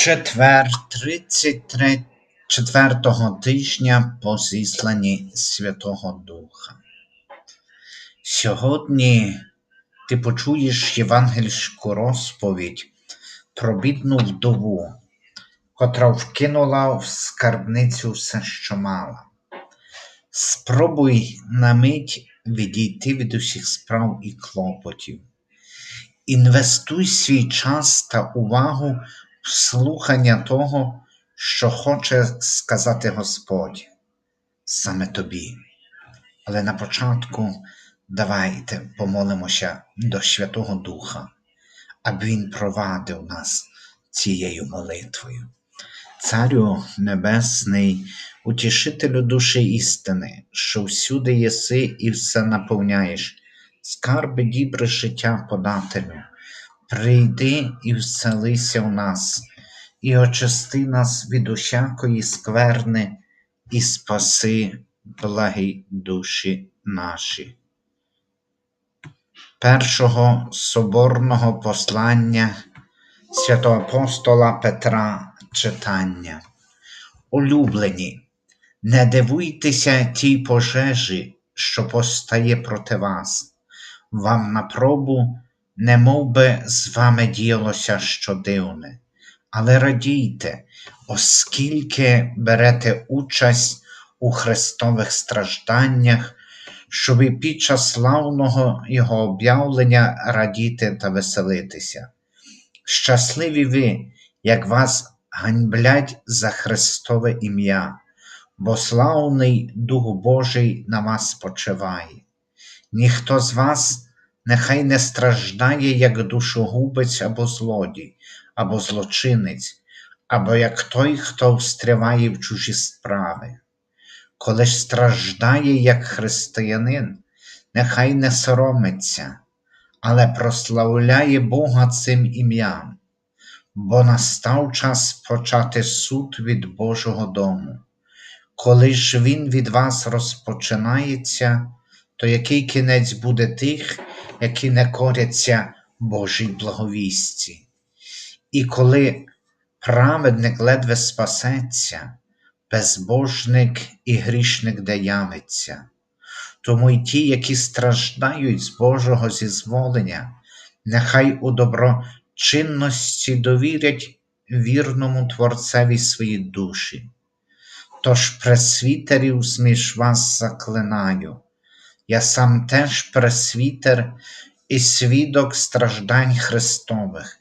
Четвер, 33 четвертого тижня по зісланні Святого Духа. Сьогодні ти почуєш євангельську розповідь про бідну вдову, котра вкинула в скарбницю все, що мала. Спробуй на мить відійти від усіх справ і клопотів. Інвестуй свій час та увагу слухання того, що хоче сказати Господь саме тобі. Але на початку давайте помолимося до Святого Духа, аби Він провадив нас цією молитвою. Царю Небесний, утішителю душі істини, що всюди єси і все наповняєш, скарби дібре життя подателю, прийди і вселися в нас, і очисти нас від усякої скверни, і спаси благі душі наші. Першого соборного послання святого апостола Петра читання. Улюблені, не дивуйтеся тій пожежі, що постає проти вас, вам на пробу, не мов би з вами діялося що дивне, але радійте, оскільки берете участь у Христових стражданнях, щоб і під час славного Його об'явлення радіти та веселитися. Щасливі ви, як вас ганьблять за Христове ім'я, бо славний Дух Божий на вас спочиває. Ніхто з вас нехай не страждає, як душогубець або злодій, або злочинець, або як той, хто встряває в чужі справи. Коли ж страждає, як християнин, нехай не соромиться, але прославляє Бога цим ім'ям, бо настав час почати суд від Божого дому. Коли ж він від вас розпочинається, то який кінець буде тих, які не коряться Божій благовісті? І коли праведник ледве спасеться, безбожник і грішник де явиться, тому й ті, які страждають з Божого зізволення, нехай у доброчинності довірять вірному Творцеві свої душі. Тож пресвітерів зміж вас заклинаю, я сам теж пресвітер і свідок страждань Христових,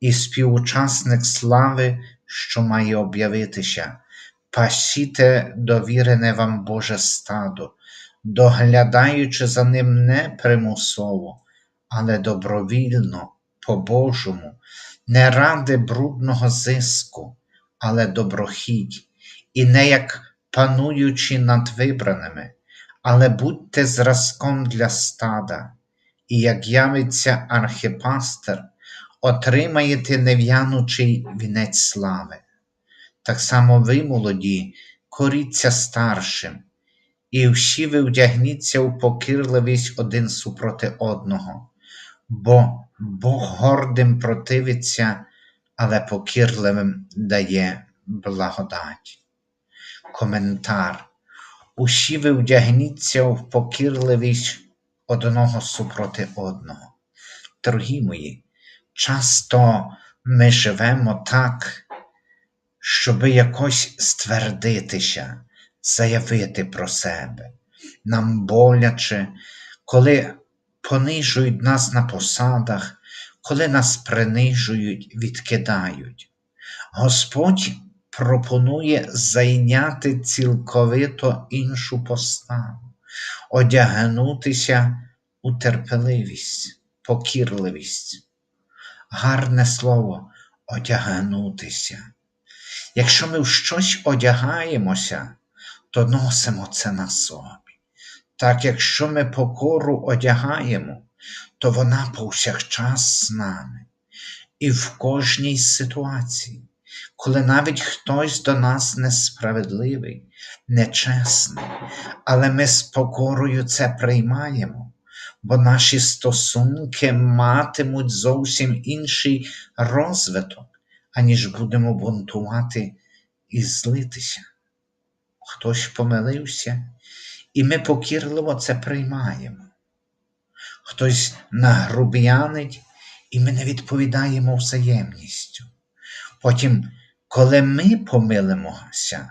і співучасник слави, що має об'явитися, пасіте довірене вам Боже стадо, доглядаючи за ним не примусово, але добровільно, по-божому, не ради брудного зиску, але доброхідь, і не як пануючи над вибраними, але будьте зразком для стада, і як явиться архипастер, отримаєте нев'янучий вінець слави. Так само ви, молоді, коріться старшим, і всі ви вдягніться у покірливість один супроти одного, бо Бог гордим противиться, але покірливим дає благодать. Коментар. Усі ви вдягніться в покірливість одного супроти одного. Дорогі мої, часто ми живемо так, щоби якось ствердитися, заявити про себе. Нам боляче, коли понижують нас на посадах, коли нас принижують, відкидають. Господь пропонує зайняти цілковито іншу поставу, одягнутися у терпеливість, покірливість. Гарне слово одягнутися. Якщо ми в щось одягаємося, то носимо це на собі. Так якщо ми покору одягаємо, то вона повсякчас з нами і в кожній ситуації, коли навіть хтось до нас несправедливий, нечесний, але ми з покорою це приймаємо, бо наші стосунки матимуть зовсім інший розвиток, аніж будемо бунтувати і злитися. Хтось помилився, і ми покірливо це приймаємо. Хтось нагрубіянить, і ми не відповідаємо взаємністю. Потім, коли ми помилимося,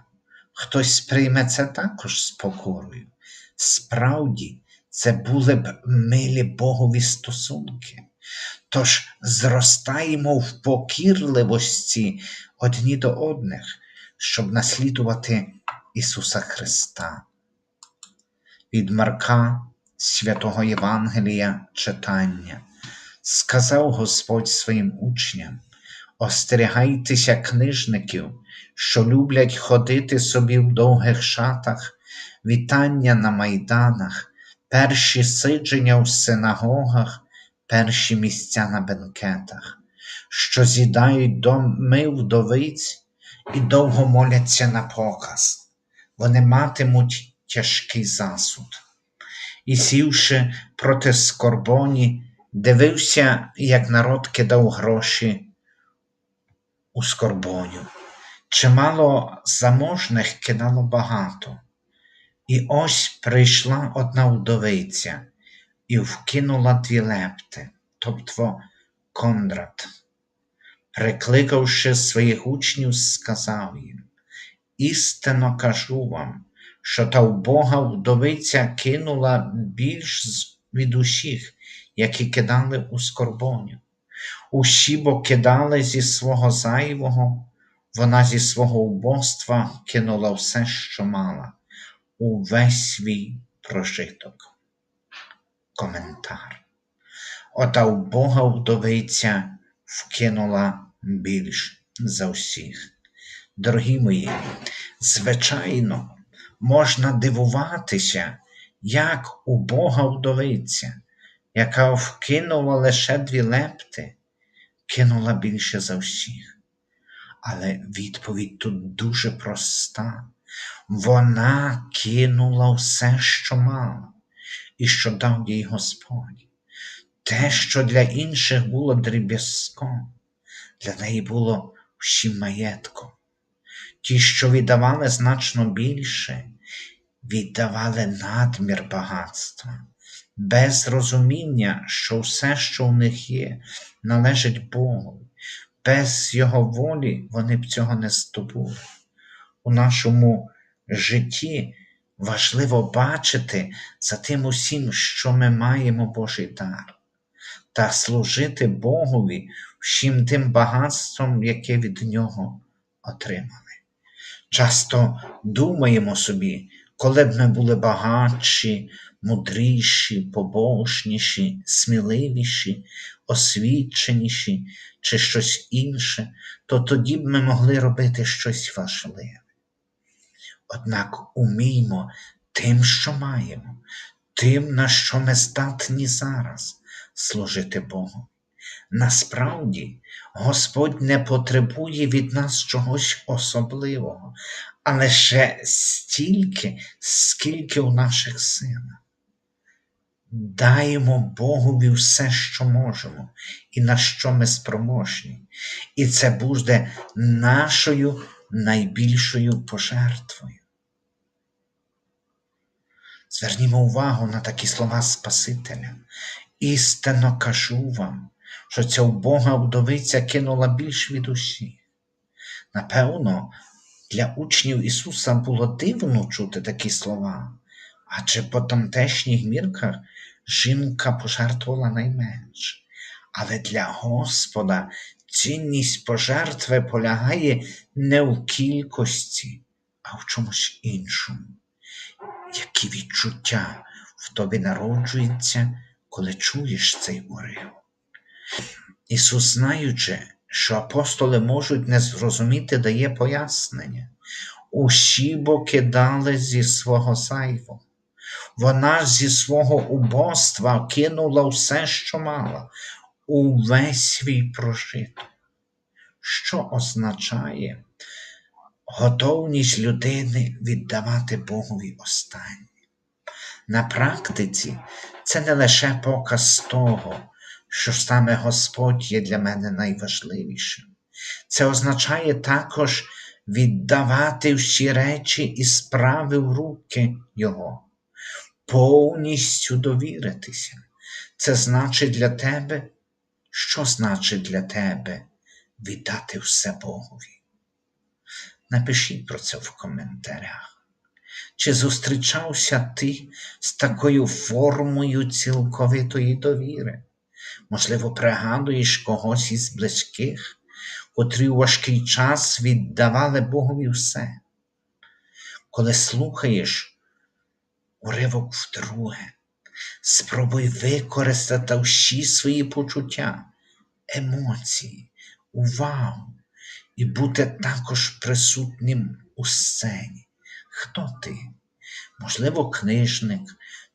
хтось сприйме це також з покорою. Справді, це були б милі Богові стосунки. Тож зростаємо в покірливості одні до одних, щоб наслідувати Ісуса Христа. Від Марка святого Євангелія читання сказав Господь своїм учням: Остерігайтеся книжників, що люблять ходити собі в довгих шатах, вітання на майданах, перші сидження в синагогах, перші місця на бенкетах, що з'їдають доми вдовиць і довго моляться на показ. Вони матимуть тяжкий засуд. І сівши проти скорбоні, дивився, як народ кидав гроші у скорбоню. Чимало заможних кидало багато. І ось прийшла одна вдовиця і вкинула дві лепти, тобто Кондрат. Прикликавши своїх учнів, сказав їм: Істинно кажу вам, що та вбога вдовиця кинула більш від усіх, які кидали у скорбоню. Усі бо кидали зі свого зайвого, вона зі свого убоства кинула все, що мала, увесь свій прожиток. Коментар. Ота вбога вдовиця вкинула більш за всіх. Дорогі мої, звичайно, можна дивуватися, як убога вдовиця, яка вкинула лише дві лепти, кинула більше за всіх. Але відповідь тут дуже проста. Вона кинула все, що мала, і що дав їй Господь. Те, що для інших було дріб'язком, для неї було всім маєтком. Ті, що віддавали значно більше, віддавали надмір багатства, без розуміння, що все, що у них є, належить Богу. Без Його волі вони б цього не здобули. У нашому житті важливо бачити за тим усім, що ми маємо Божий дар, та служити Богові всім тим багатством, яке від Нього отримали. Часто думаємо собі, коли б ми були багатші, мудріші, побожніші, сміливіші, освіченіші чи щось інше, то тоді б ми могли робити щось важливе. Однак уміймо тим, що маємо, тим, на що ми здатні зараз служити Богу. Насправді, Господь не потребує від нас чогось особливого, а лише стільки, скільки у наших силах. Даємо Богові все, що можемо, і на що ми спроможні, і це буде нашою найбільшою пожертвою. Звернімо увагу на такі слова Спасителя. Істинно кажу вам, що ця убога вдовиця кинула більш від усіх. Напевно, для учнів Ісуса було дивно чути такі слова, адже по тамтешніх мірках жінка пожертвувала найменше. Але для Господа цінність пожертви полягає не в кількості, а в чомусь іншому. Які відчуття в тобі народжуються, коли чуєш цей уривок? Ісус, знаючи, що апостоли можуть не зрозуміти, дає пояснення. Усі бо кидали зі свого зайвого. Вона зі свого убоства кинула все, що мала, увесь свій прожиток. Що означає готовність людини віддавати Богові останнє? На практиці це не лише показ того, що саме Господь є для мене найважливішим. Це означає також віддавати всі речі і справи в руки Його, повністю довіритися. Це значить для тебе, що значить для тебе віддати все Богові? Напишіть про це в коментарях. Чи зустрічався ти з такою формою цілковитої довіри? Можливо, пригадуєш когось із близьких, котрі у важкий час віддавали Богові все. Коли слухаєш уривок вдруге, спробуй використати всі свої почуття, емоції, увагу і бути також присутнім у сцені. Хто ти? Можливо, книжник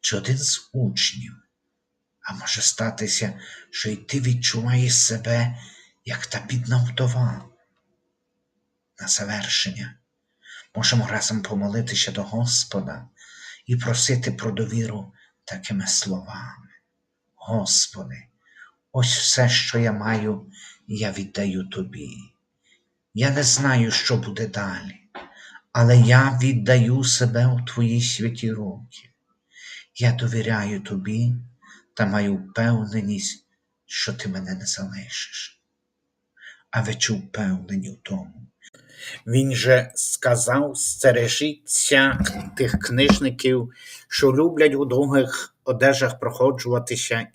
чи один з учнів. А може статися, що й ти відчуваєш себе, як та бідна вдова. На завершення можемо разом помолитися до Господа і просити про довіру такими словами. Господи, ось все, що я маю, я віддаю Тобі. Я не знаю, що буде далі, але я віддаю себе у Твої святі руки. Я довіряю Тобі та маю впевненість, що Ти мене не залишиш. А ви чи впевнені в тому? Він же сказав, стережіться тих книжників, що люблять у довгих одежах проходжуватися,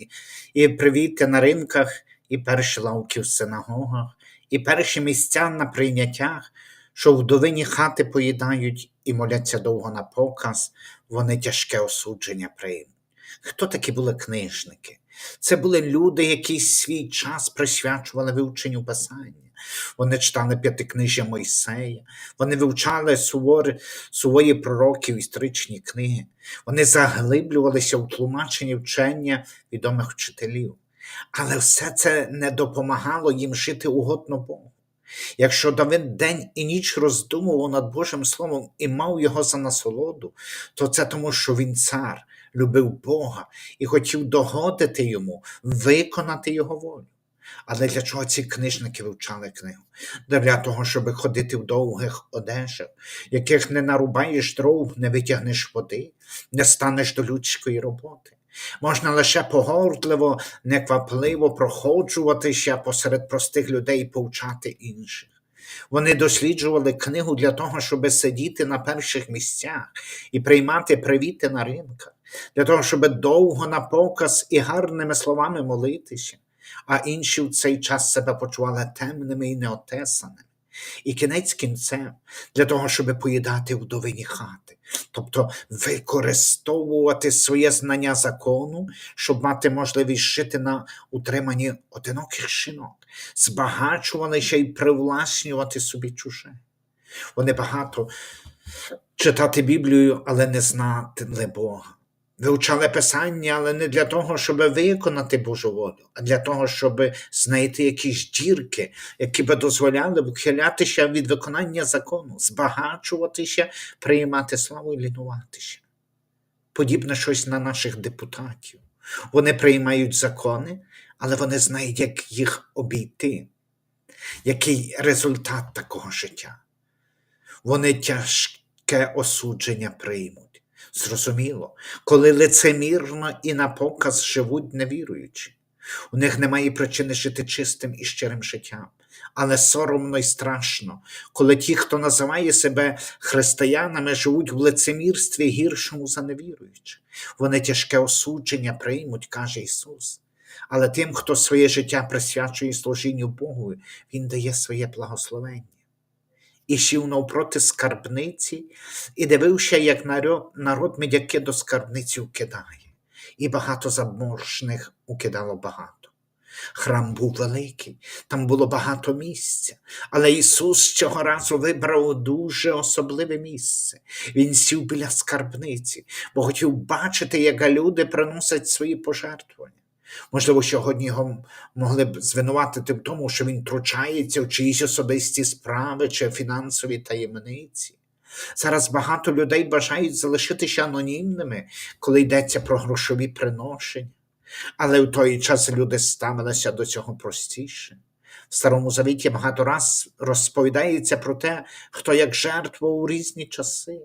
і- привіти на ринках, і перші лавки в синагогах, і перші місця на прийняттях, що вдовині хати поїдають і моляться довго на показ, вони тяжке осудження приймуть. Хто такі були книжники? Це були люди, які свій час присвячували вивченню писання. Вони читали п'ятикнижжя Мойсея, вони вивчали суворі, суворі пророків історичні книги, вони заглиблювалися в тлумаченні вчення відомих вчителів. Але все це не допомагало їм жити угодно Богу. Якщо Давид день і ніч роздумував над Божим Словом і мав його за насолоду, то це тому, що він цар, любив Бога і хотів догодити йому, виконати його волю. Але для чого ці книжники вивчали книгу? Для того, щоб ходити в довгих одежах, яких не нарубаєш дров, не витягнеш води, не станеш до людської роботи. Можна лише погордливо, неквапливо проходжуватися посеред простих людей і повчати інших. Вони досліджували книгу для того, щоб сидіти на перших місцях і приймати привіти на ринках, для того, щоб довго на показ і гарними словами молитися, а інші в цей час себе почували темними і неотесаними. І кінець кінцем для того, щоб поїдати вдовині хати, тобто використовувати своє знання закону, щоб мати можливість жити на утриманні одиноких жінок, збагачувалися і привласнювати собі чуже. Вони багато читати Біблію, але не знати Бога. Вивчали Писання, але не для того, щоб виконати Божу волю, а для того, щоб знайти якісь дірки, які би дозволяли ухилятися від виконання закону, збагачуватися, приймати славу і лінуватися. Подібне щось на наших депутатів. Вони приймають закони, але вони знають, як їх обійти. Який результат такого життя? Вони тяжке осудження приймуть. Зрозуміло, коли лицемірно і на показ живуть невіруючі. У них немає причини жити чистим і щирим життям. Але соромно і страшно, коли ті, хто називає себе християнами, живуть в лицемірстві гіршому за невіруючих. Вони тяжке осудження приймуть, каже Ісус. Але тим, хто своє життя присвячує служінню Богу, Він дає своє благословення. І сів навпроти скарбниці, і дивився, як народ, медяки до скарбниці укидає, і багато заможних укидало багато. Храм був великий, там було багато місця, але Ісус цього разу вибрав дуже особливе місце. Він сів біля скарбниці, бо хотів бачити, як люди приносять свої пожертвування. Можливо, сьогодні його могли б звинуватити в тому, що він втручається в чиїсь особисті справи чи фінансові таємниці. Зараз багато людей бажають залишитися анонімними, коли йдеться про грошові приношення. Але в той час люди ставилися до цього простіше. В Старому Завіті багато раз розповідається про те, хто як жертвував у різні часи.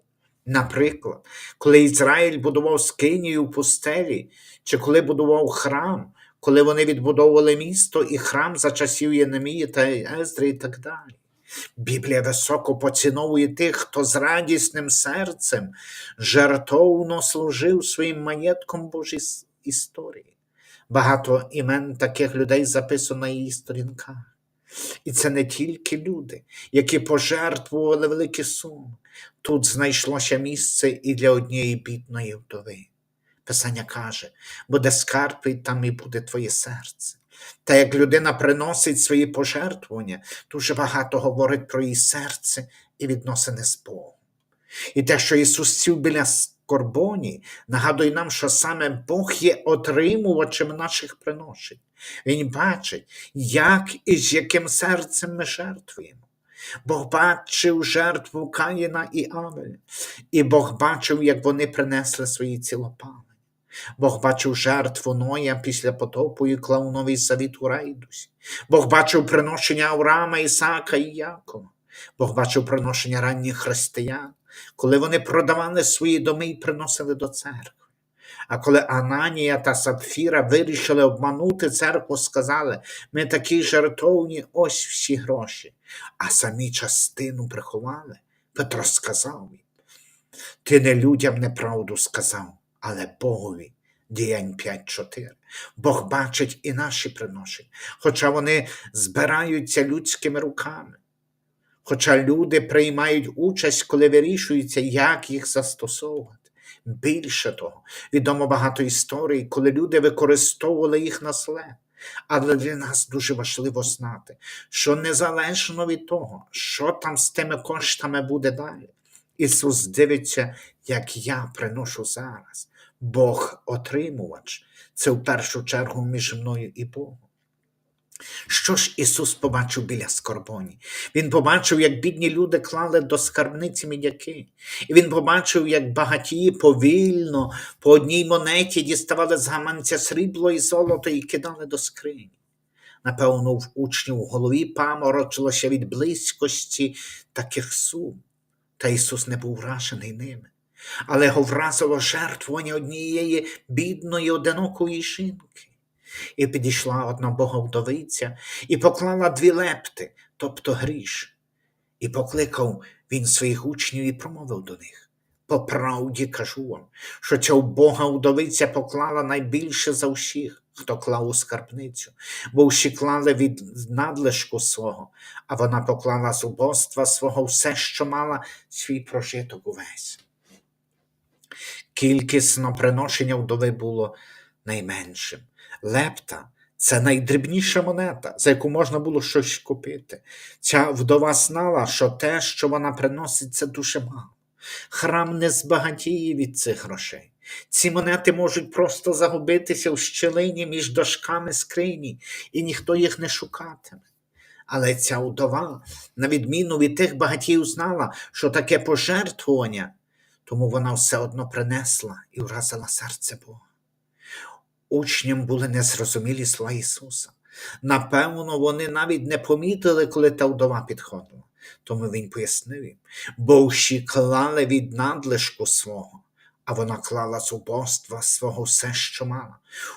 Наприклад, коли Ізраїль будував скинію в пустелі, чи коли будував храм, коли вони відбудовували місто і храм за часів Єнемії та Ездри і так далі. Біблія високо поціновує тих, хто з радісним серцем жертовно служив своїм маєтком Божій історії. Багато імен таких людей записано на її сторінках. І це не тільки люди, які пожертвували великі суми. Тут знайшлося місце і для однієї бідної вдови. Писання каже, буде скарб, і там і буде твоє серце. Та як людина приносить свої пожертвування, дуже багато говорить про її серце і відносини з Богом. І те, що Ісус сів біля скорбоні, нагадує нам, що саме Бог є отримувачем наших приношень. Він бачить, як і з яким серцем ми жертвуємо. Бог бачив жертву Каїна і Авеля, і Бог бачив, як вони принесли свої цілопали. Бог бачив жертву Ноя після потопу і клав новий завіт у райдусі. Бог бачив приношення Авраама, Ісаака і Якова. Бог бачив приношення ранніх християн, коли вони продавали свої доми і приносили до церкви. А коли Ананія та Сапфіра вирішили обманути церкву, сказали: ми такі жертовні, ось всі гроші, а самі частину приховали. Петро сказав їм: Ти не людям неправду сказав, але Богові. Діянь 5.4. Бог бачить і наші приношення, хоча вони збираються людськими руками. Хоча люди приймають участь, коли вирішується, як їх застосовувати. Більше того, відомо багато історій, коли люди використовували їх на зле. Але для нас дуже важливо знати, що незалежно від того, що там з тими коштами буде далі, Ісус дивиться, як я приношу зараз. Бог отримувач. Це в першу чергу між мною і Богом. Що ж Ісус побачив біля скорбоні? Він побачив, як бідні люди клали до скарбниці мідяки. І він побачив, як багатії повільно по одній монеті діставали з гаманця срібло і золото і кидали до скрині. Напевно, в учнів в голові паморочилося від близькості таких сум, та Ісус не був вражений ними. Але його вразило жертвування однієї бідної одинокої жінки. І підійшла одна Бога вдовиця і поклала дві лепти, тобто гріш. І покликав він своїх учнів і промовив до них. По правді кажу вам, що ця Бога вдовиця поклала найбільше за всіх, хто клав у скарбницю, бо всі клали від надлишку свого, а вона поклала з убоства свого все, що мала свій прожиток увесь. Кількісно приношення вдови було найменшим. Лепта це найдрібніша монета, за яку можна було щось купити. Ця вдова знала, що те, що вона приносить, це дуже мало. Храм не збагатіє від цих грошей. Ці монети можуть просто загубитися в щелині між дошками скрині, і ніхто їх не шукатиме. Але ця вдова, на відміну від тих багатіїв, знала, що таке пожертвування, тому вона все одно принесла і вразила серце Бога. Учням були незрозумілі слова Ісуса. Напевно, вони навіть не помітили, коли та вдова підходила. Тому він пояснив їм, бо всі клали від надлишку свого, а вона клала з убоства свого все, що мала,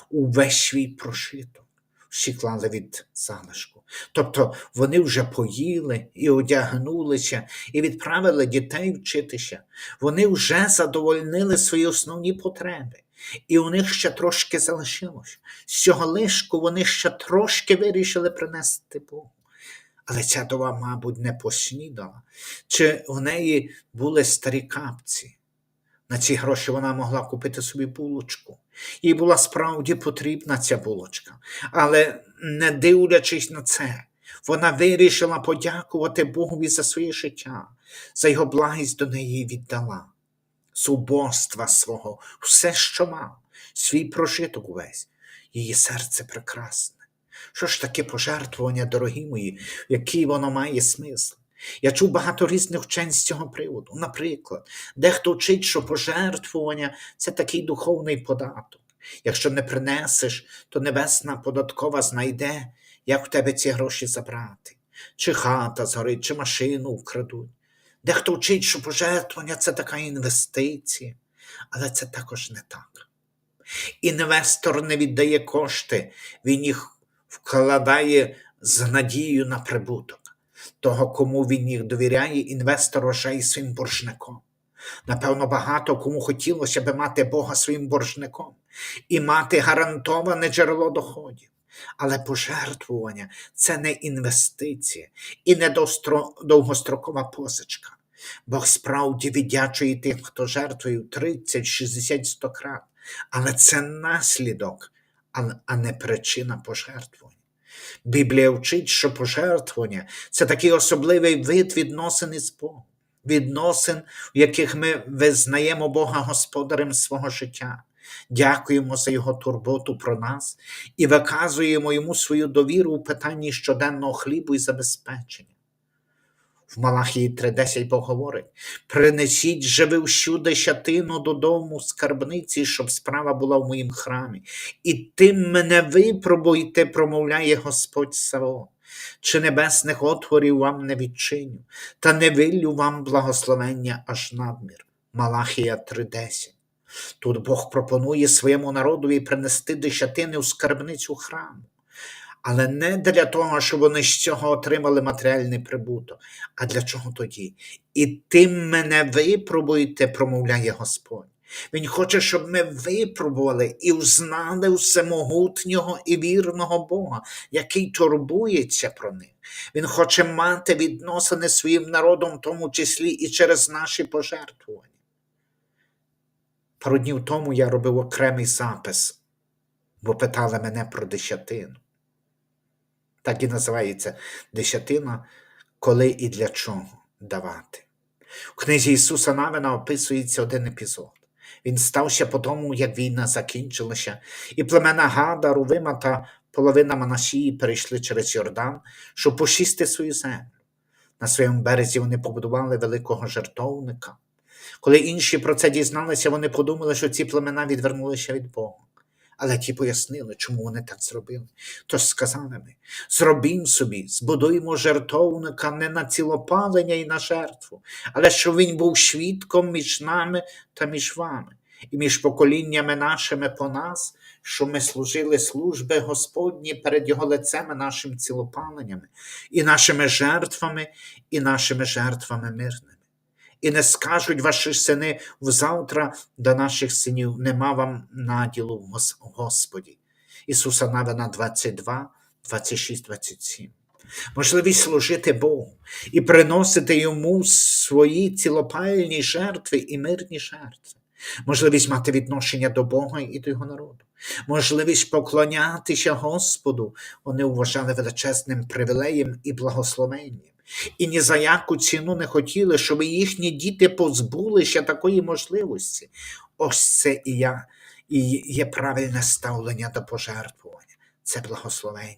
увесь свій прошиток. Всі клали від залишку. Тобто вони вже поїли і одягнулися, і відправили дітей вчитися. Вони вже задовольнили свої основні потреби. І у них ще трошки залишилось. З цього лишку вони ще трошки вирішили принести Богу. Але ця дова, мабуть, не поснідала. Чи в неї були старі капці? На ці гроші вона могла купити собі булочку. Їй була справді потрібна ця булочка. Але не дивлячись на це, вона вирішила подякувати Богові за своє життя, за його благість до неї віддала з убоства свого, все, що мав, свій прожиток увесь, її серце прекрасне. Що ж таке пожертвування, дорогі мої, який воно має смисл? Я чув багато різних вчень з цього приводу. Наприклад, дехто вчить, що пожертвування це такий духовний податок. Якщо не принесеш, то небесна податкова знайде, як в тебе ці гроші забрати, чи хата згорить, чи машину вкрадуть. Дехто вчить, що пожертвування це така інвестиція, але це також не так. Інвестор не віддає кошти, він їх вкладає з надією на прибуток. Того, кому він їх довіряє, інвестор вважає своїм боржником. Напевно, багато кому хотілося би мати Бога своїм боржником і мати гарантоване джерело доходів. Але пожертвування це не інвестиція і не довгострокова позичка. Бог справді віддячує тим, хто жертвує 30, 60, 100 крат. Але це наслідок, а- не причина пожертвування. Біблія вчить, що пожертвування це такий особливий вид відносин із Богом, відносин, в яких ми визнаємо Бога господарем свого життя, дякуємо за Його турботу про нас і виказуємо йому свою довіру у питанні щоденного хлібу і забезпечення. В Малахії 3.10 Бог говорить: принесіть же ви всю десятину додому скарбниці, щоб справа була в моїм храмі. І тим мене випробуйте, промовляє Господь Саво. Чи небесних отворів вам не відчиню, та не виллю вам благословення аж надмір. Малахія 3.10. Тут Бог пропонує своєму народові принести десятини у скарбницю храму. Але не для того, щоб вони з цього отримали матеріальний прибуток. А для чого тоді? І тим мене випробуйте, промовляє Господь. Він хоче, щоб ми випробували і взнали всемогутнього і вірного Бога, який турбується про них. Він хоче мати відносини своїм народом, в тому числі і через наші пожертвування. Пару днів тому я робив окремий запис, бо питали мене про десятину. Так і називається десятина, коли і для чого давати. У книзі Ісуса Навина описується один епізод. Він стався по тому, як війна закінчилася, і племена Гада, Рувима та половина Манасії перейшли через Йордан, щоб пошісти свою землю. На своєму березі вони побудували великого жертовника. Коли інші про це дізналися, вони подумали, що ці племена відвернулися від Бога. Але ті пояснили, чому вони так зробили. Тож сказали ми: зробім собі, збудуємо жертовника не на цілопалення і на жертву, але щоб він був свідком між нами та між вами, і між поколіннями нашими по нас, що ми служили служби Господні перед Його лицем нашим цілопаленнями, і нашими жертвами, і нашими жертвами мирними. І не скажуть ваші сини взавтра до наших синів, нема вам наділу в Господі. Ісуса Навина 22, 26, 27. Можливість служити Богу і приносити Йому свої цілопальні жертви і мирні жертви. Можливість мати відношення до Бога і до Його народу. Можливість поклонятися Господу вони вважали величезним привілеєм і благословенням. І ні за яку ціну не хотіли, щоб їхні діти позбулися такої можливості. Ось це і я, і є правильне ставлення до пожертвування. Це благословення.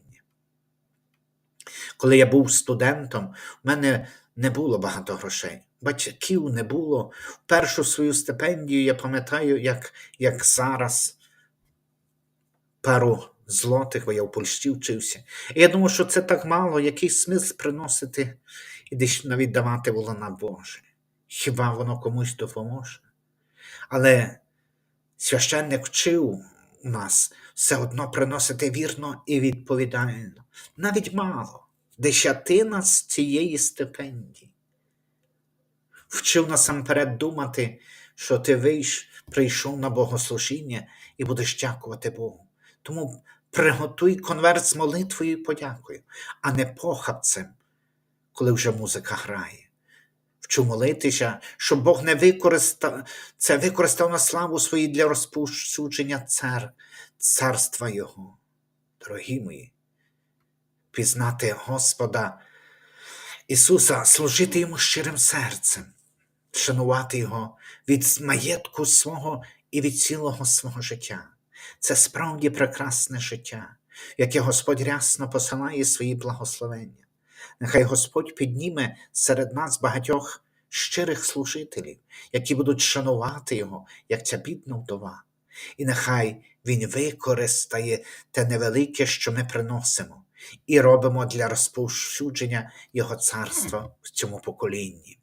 Коли я був студентом, в мене не було багато грошей. Батьків не було. Першу свою стипендію я пам'ятаю, як, як зараз пару злотих, бо я в Польщі вчився. І я думав, що це так мало, який смисл приносити і десь навіть давати на Боже. Хіба воно комусь допоможе? Але священник вчив нас все одно приносити вірно і відповідально. Навіть мало. Десятина з цієї стипендії. Вчив насамперед думати, що ти вийш, прийшов на богослужіння і будеш дякувати Богу. Тому приготуй конверт з молитвою і подякою, а не похабцем, коли вже музика грає. Вчу молитися, щоб Бог не використав це використав на славу свої для розповсюдження цар, царства Його. Дорогі мої, пізнати Господа Ісуса, служити Йому щирим серцем, шанувати Його від маєтку свого і від цілого свого життя. Це справді прекрасне життя, яке Господь рясно посилає свої благословення. Нехай Господь підніме серед нас багатьох щирих служителів, які будуть шанувати Його, як ця бідна вдова. І нехай Він використає те невелике, що ми приносимо, і робимо для розповсюдження Його царства в цьому поколінні.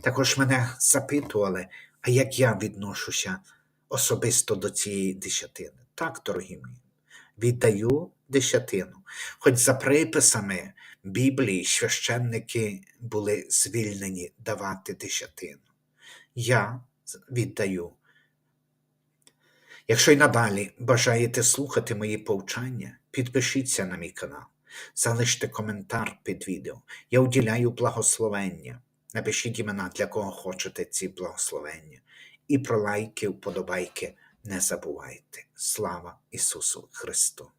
Також мене запитували, а як я відношуся особисто до цієї десятини. Так, дорогі мої, віддаю десятину. Хоч за приписами Біблії священники були звільнені давати десятину. Я віддаю. Якщо й надалі бажаєте слухати мої повчання, підпишіться на мій канал, залиште коментар під відео. Я уділяю благословення. Напишіть імена, для кого хочете ці благословення. І про лайки, вподобайки не забувайте. Слава Ісусу Христу!